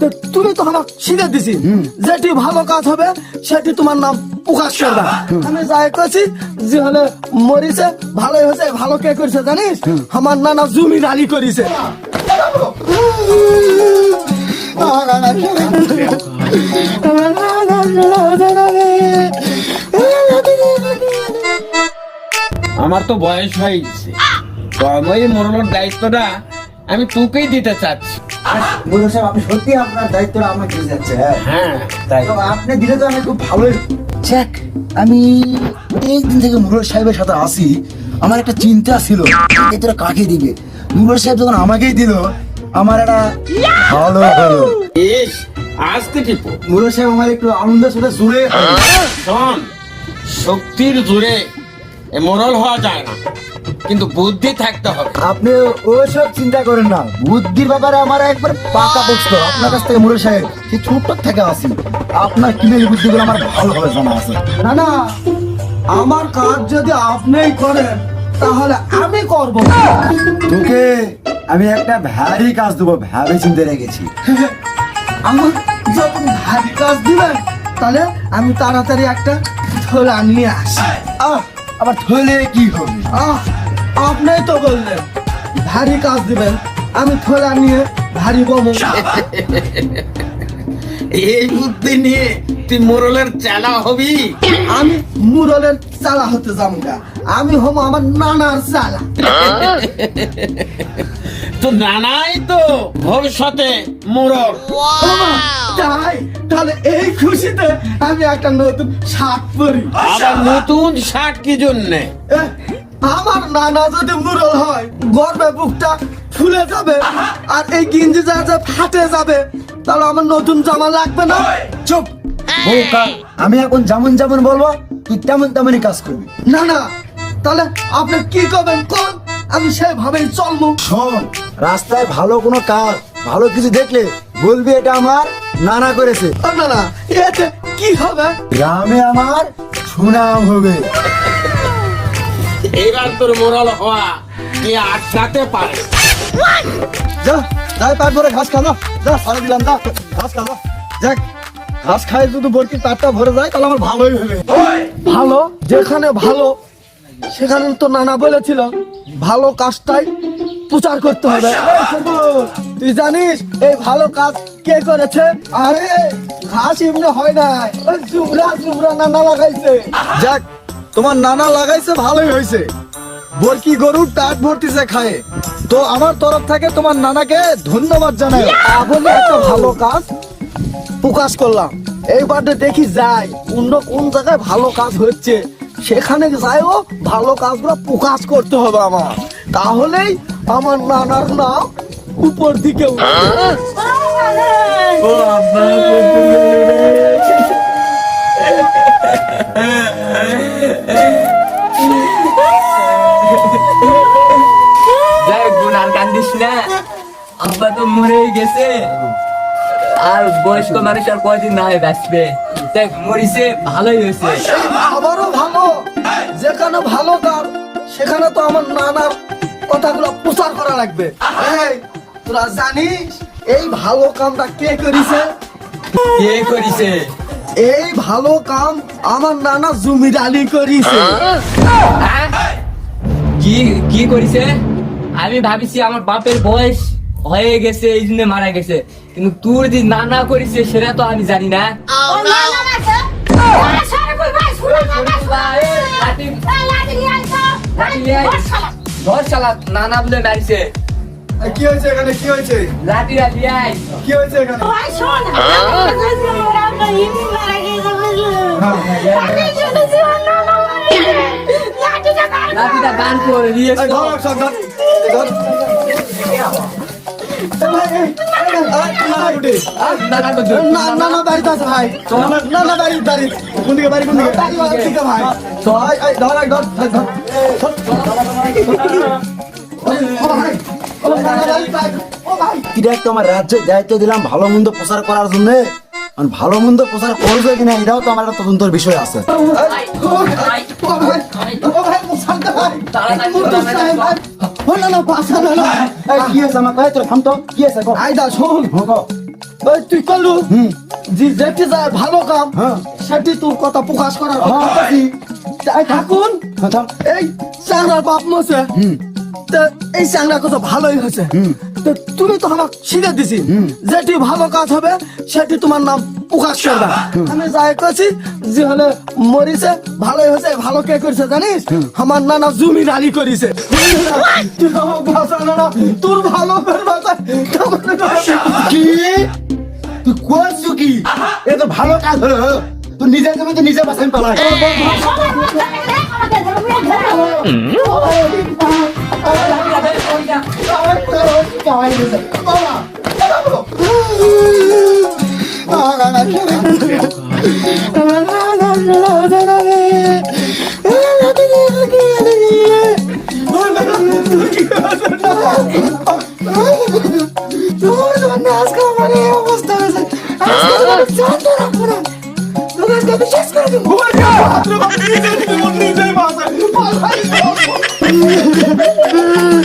তো তুমি তো আমার শিখে দিছি। যেটি ভালো কাজ হবে সেটি তোমার নাম প্রকাশ করবে। আমি যাই করছি যে হলে মরিছে ভালোই হয়েছে ভালো কে করেছে জানিস আমার নানা জমি রালি করেছে আমার তো বয়স হয়েছে তো মরণের দায়িত্বটা আমি তোকেই দিতে চাচ্ছি। বুঝলো সাহেব আপনি সত্যি আপনার দায়িত্বটা আমাকে দিয়ে যাচ্ছে হ্যাঁ? হ্যাঁ তাই। আপনি দিলে তো আমি খুব ভালোই। চেক আমি এই থেকে মুরল সাহেবের সাথে আসি। আমার একটা চিন্তা ছিল তোরা কাকে দিবে? মুরল সাহেব যখন আমাকেই দিল আমার একটা ভালো হলো। ইস আসতে টিপো মুরল সাহেব আমার একটু আনন্দের সাথে জুড়ে শক্তির জোরে এ মোরল হওয়া যায় না। কিন্তু বুদ্ধি থাকতে হবে। আপনি ওসব চিন্তা করেন না। বুদ্ধির ব্যাপারে আমার একবার পাকা বস্তু আপনার কাছ থেকে মুরল সাহেব সেই ছোট্ট থেকে আসি। আপনার কিমের বুদ্ধিগুলো আমার ভালোভাবে জানা আছে। না না, আমার কাজ যদি আপনিই করেন, তাহলে আমি করব। তোকে আমি একটা ভ্যারি কাজ দেবো ভ্যাবে চিনতে রেখেছি আমার যখন ভারী কাজ দিবেন, তাহলে আমি তাড়াতাড়ি একটা থোলা নিয়ে আসি। আহ, আবার থলে কি হবে? আহ। আপনিই তো বললেন ভারী কাজ দিবেন আমি থোলা নিয়ে ভারী বমো। এই বুদ্ধি নিয়ে তুই মোরলের চালা হবি? আমি মুরলের চালা হতে না। আমি হব আমার নানার চালা। তো নানাই তো ভবিষ্যতে মোরল। তাই? তাহলে এই খুশিতে আমি একটা নতুন শার্ট পরি। আবার নতুন শার্ট কি জন্যে? নানা যদি মুরল হয় গর্বে বুকটা ফুলে যাবে আর এই গিঞ্জি যা যা ফাটে যাবে তাহলে আমার নতুন জামা লাগবে না? চুপ! বোকা আমি এখন যেমন যেমন বলব তুই তেমন তেমনই কাজ করবি। না না তাহলে আপনি কি করবেন কোন? আমি সেভাবেই চলবো। শোন রাস্তায় ভালো কোনো কাজ ভালো কিছু দেখলে বলবি এটা আমার নানা করেছে। না না এতে কি হবে? গ্রামে আমার সুনাম হবে। এবার তোর মোরল হওয়া কে আটকাতে পারে? যা যাই পাট ভরে ঘাস খাব। যা সারা দিলাম যা ঘাস খাব। যাক ঘাস খাই যদি বরকি পেটটা ভরে যায় তাহলে আমার ভালোই হবে। ভালো যেখানে ভালো সেখানে তো নানা বলেছিল ভালো কাজটাই প্রচার করতে হবে। তুই জানিস এই ভালো কাজ কে করেছে? আরে ঘাস এমনি হয় না ওই জুবরা জুবরা নানা লাগাইছে। যাক তোমার নানা লাগাইছে, ভালোই হয়েছে বরকি গরুর পেট ভর্তিছে খায়। তো আমার তরফ থেকে তোমার নানাকে ধন্যবাদ জানাই। বলে একটা ভালো কাজ প্রকাশ করলাম। এইবারে দেখি যাই, অন্য কোন জায়গায় ভালো কাজ হচ্ছে, সেখানে যাইও ভালো কাজগুলো প্রকাশ করতে হবে আমার। তাহলেই আমার নানার নাম উপর দিকে উঠবে। আব্বা তো মরেই গেছে। আর বয়স্ক মানুষ আর কয়দিন না হয় বাঁচবে। দেখ মরিছে ভালোই হয়েছে। আবারও ভালো। যেখানে ভালো কাজ সেখানে তো আমার নানার কথাগুলো প্রচার করা লাগবে। তোরা জানিস এই ভালো কামটা কে করেছে? কে করিছে? এই ভালো কাম আমার নানা জুমির আলী করেছে? কি কি করিছে? আমি ভাবিছি আমার বাপের বয়স হয়ে গেছে এই জন্য মারা গেছে। কিন্তু তোর যে নানা করিছে সেটা তো আমি জানি না। Oh। ধর শালা নানা বলে মারিছে। কি হয়েছে এখানে? কি হয়েছে? লাঠি লাঠি আয়। কি হয়েছে এখানে। লাঠিটা গান করে। দিয়ে তোমার রাজ্যের দায়িত্ব দিলাম ভালো মন্দ প্রচার করার জন্য ভালো মন্দ প্রচার করবে কিনা এটাও তো আমার একটা তদন্তর বিষয় আছে ভাই না না বাসা না না এই, কি আছে আমার কয় তোর থাম কি আছে কো আইদা শোন ওই তুই করলু যে যেটি যায় ভালো কাম। সেটি তোর কথা প্রকাশ করার হ্যাঁ, কথা তাই থাকুন এই চাংরার বাপ তা এই চাংরা কথা ভালোই হয়েছে তো তুমি তো আমাকে শিখে দিছি যেটি ভালো কাজ হবে সেটি তোমার নাম প্রকাশ করবে। আমি যাই করছি যে হলে মরিছে ভালোই হয়েছে ভালো কে করেছে জানিস আমার নানা জমি রালি করেছে তোর ভালো কি? তুই করছ কি? এ তো ভালো কাজ হলো তুই নিজে জমি তো নিজে বাসাই পালাই। Oh my god!